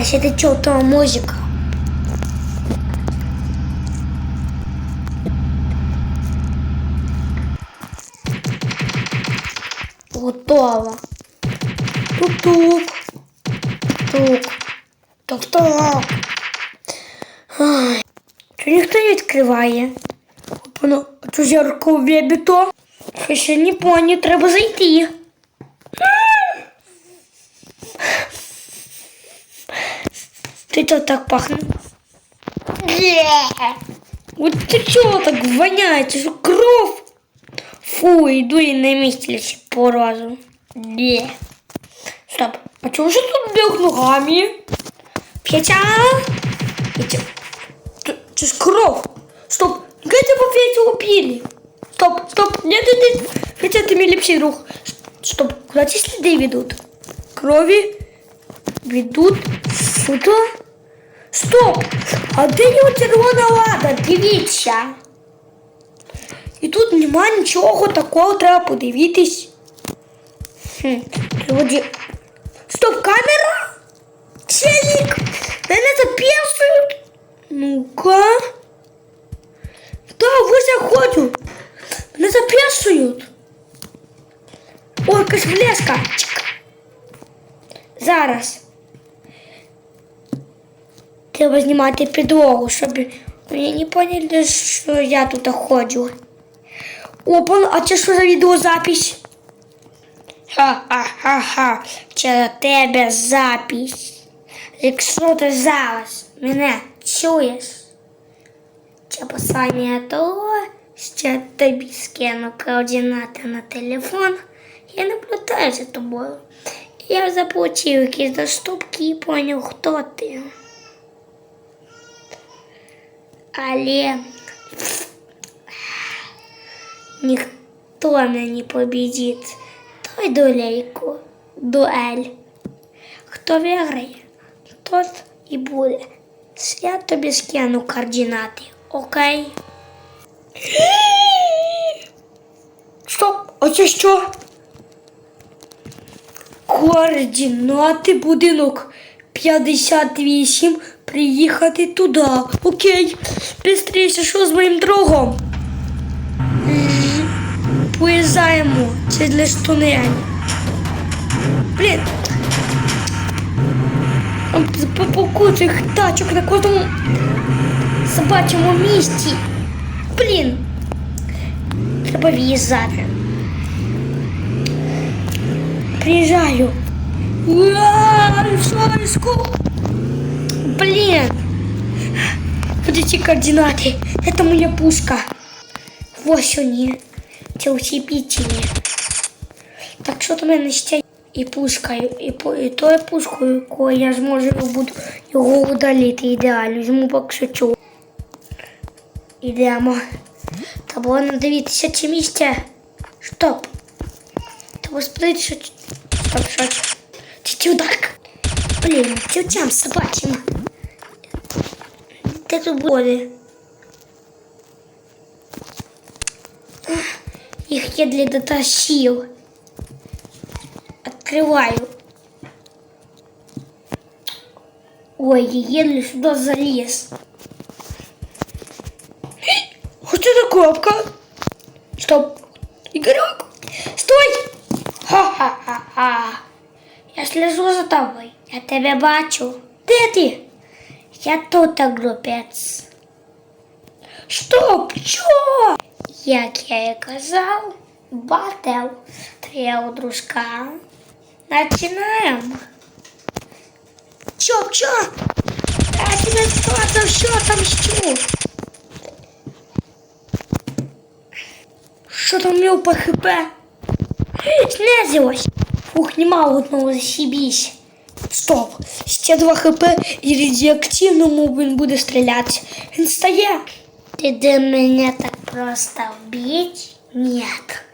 бачите, чого там музика. Готово. Тук-тук. Тук. Тук-тук. Чого ніхто не відкриває? Воно, що зірку вибито? Що ще не поні, треба зайти. Ти то так пахне? От ти чого так воняє? Це ж кров. Фу, йду і на місці лише по разу. Де? Стоп. А чого ж тут б'ють ногами? Петя? Петя. Т- Це ж кров. Стоп. Где по Петю убили? Стоп, стоп. Нет, нет, нет. Петя, ты мне лепший друг. Стоп. Куда эти следы ведут? Крови ведут сюда? Стоп! А де його червона лада? Дивіться. І тут нема нічого такого, треба подивитись. Стоп, камера? Челік! Мене записують. Ну-ка. Да, ви заходю. Мене записують. Ой, якась влеска. Зараз. Треба знімати підлогу, щоб вони не поняли, що я тут ходжу. Опа, а це що за відеозапись? Ха-ха-ха-ха. Це тебе запись. Якщо ти зараз мене чуєш, це послання того, що тобі скину координати на телефон, я наблюдаю за тобою. Я заплатив якісь доступки і поняв, хто ти. Але ніхто мене не победить. Той долейку, дуель. Хто виграє, тот і буде. Я тобі скину координати, окей? Стоп, а це що? Координати будинок 58. Приїхати туди. Окей. Бистріше, що з моїм другом? Поїжджаємо через тунель. Блін. По тачок на кожному собачому місці. Блін. Треба в'їжджати. Приїжджаю. Уа, Шарську. Блин! Вот эти координаты. Это моя пушка. Ось вони. Це усі бітіні. Так що то мене ще і пушкою, і, по- і тою пушкою, якою я зможу буду його удалити ідеально. Йому покшучу. Ідемо. Та було не дивитися чи місце. Стоп. Та сприть, що... Стоп, що це? Це чудак. Блін, тютям собачим. Де тут буде? Їх едли дотащил. Открываю. Ой, я едли сюда залез. Что это коробка? Стоп. Я за тобою. Я тебе бачу. Де ти? Я тут, глупець. Що? Як я і казав, бател твоя дружка. Начинаємо. Чо, чо? Я тебе сказав, що там що? Що там у нього по хп? Знизилось. Фух, нема одного зашибісь. Стоп. Ще два хп і радіоактивному він буде стріляти. Він стає. Ти де мене так просто вбить? Нет.